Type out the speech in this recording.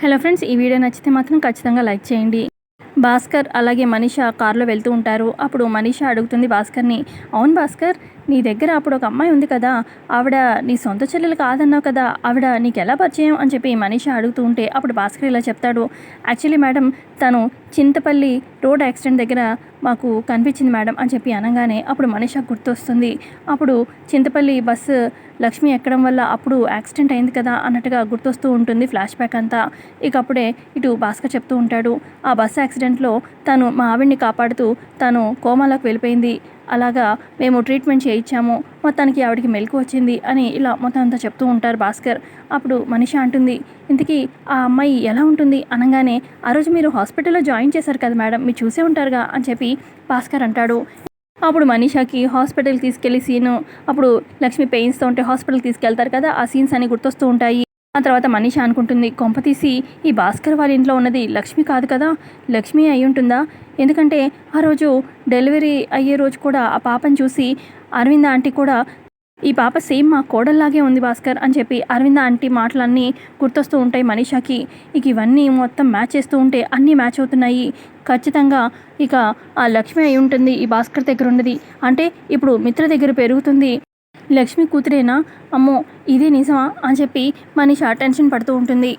Hello friends ఈ video నచ్చితే మాత్రం ఖచ్చితంగా లైక్ చేయండి. భాస్కర్ అలాగే మనీష కారులో వెళ్తూ ఉంటారు. అప్పుడు మనీష అడుగుతుంది భాస్కర్ని అవును భాస్కర్ నీ దగ్గర అప్పుడు ఒక అమ్మాయి ఉంది కదా ఆవిడ నీ సొంత చెల్లెలు కాదన్నావు కదా ఆవిడ నీకు ఎలా పరిచయం? అని చెప్పి మనీష అడుగుతూ ఉంటే అప్పుడు భాస్కర్ ఇలా చెప్తాడు. యాక్చువల్లీ మేడం తను చింతపల్లి రోడ్ యాక్సిడెంట్ దగ్గర మాకు కనిపించింది మేడం అని చెప్పి అనగానే అప్పుడు మనీష గుర్తొస్తుంది. అప్పుడు చింతపల్లి బస్సు లక్ష్మి ఎక్కడం వల్ల అప్పుడు యాక్సిడెంట్ అయింది కదా అన్నట్టుగా గుర్తొస్తూ ఉంటుంది ఫ్లాష్ బ్యాక్ అంతా. ఇక అప్పుడే ఇటు భాస్కర్ చెప్తూ ఉంటాడు. ఆ బస్ యాక్సిడెంట్లో తను మా ఆవిడ్ని కాపాడుతూ తను కోమాలోకి వెళ్ళిపోయింది. అలాగా మేము ట్రీట్మెంట్ చేయించాము. మొత్తానికి ఆవిడకి మెలకు వచ్చింది అని ఇలా మొత్తం అంతా చెప్తూ ఉంటారు భాస్కర్. అప్పుడు మనిషి అంటుంది ఇంతకీ ఆ అమ్మాయి ఎలా ఉంటుంది అనగానే ఆ రోజు మీరు హాస్పిటల్లో జాయిన్ చేశారు కదా మేడం మీరు చూసే ఉంటారుగా అని చెప్పి భాస్కర్ అంటాడు. అప్పుడు మనీషాకి హాస్పిటల్ తీసుకెళ్ళి సీను అప్పుడు లక్ష్మి పెయిన్స్తో ఉంటే హాస్పిటల్ తీసుకెళ్తారు కదా ఆ సీన్స్ అన్ని గుర్తొస్తూ ఉంటాయి. ఆ తర్వాత మనీష అనుకుంటుంది కొంప తీసి ఈ భాస్కర్ వాళ్ళ ఇంట్లో ఉన్నది లక్ష్మి కాదు కదా? లక్ష్మి అయి ఉంటుందా? ఎందుకంటే ఆ రోజు డెలివరీ అయ్యే రోజు కూడా ఆ పాపను చూసి అరవింద ఆంటీ కూడా ఈ పాప సేమ్ మా కోడల్లాగే ఉంది భాస్కర్ అని చెప్పి అరవింద ఆంటీ మాటలన్నీ గుర్తొస్తూ ఉంటాయి మనీషాకి. ఇక ఇవన్నీ మొత్తం మ్యాచ్ చేస్తూ ఉంటే అన్నీ మ్యాచ్ అవుతున్నాయి. ఖచ్చితంగా ఇక ఆ లక్ష్మి అయి ఉంటుంది ఈ భాస్కర్ దగ్గర ఉన్నది. అంటే ఇప్పుడు మిత్ర దగ్గర పెరుగుతుంది. లక్ష్మి కూతురేనా? అమ్మో ఇదే నిజమా? అని చెప్పి మనీష టెన్షన్ పడుతూ ఉంటుంది.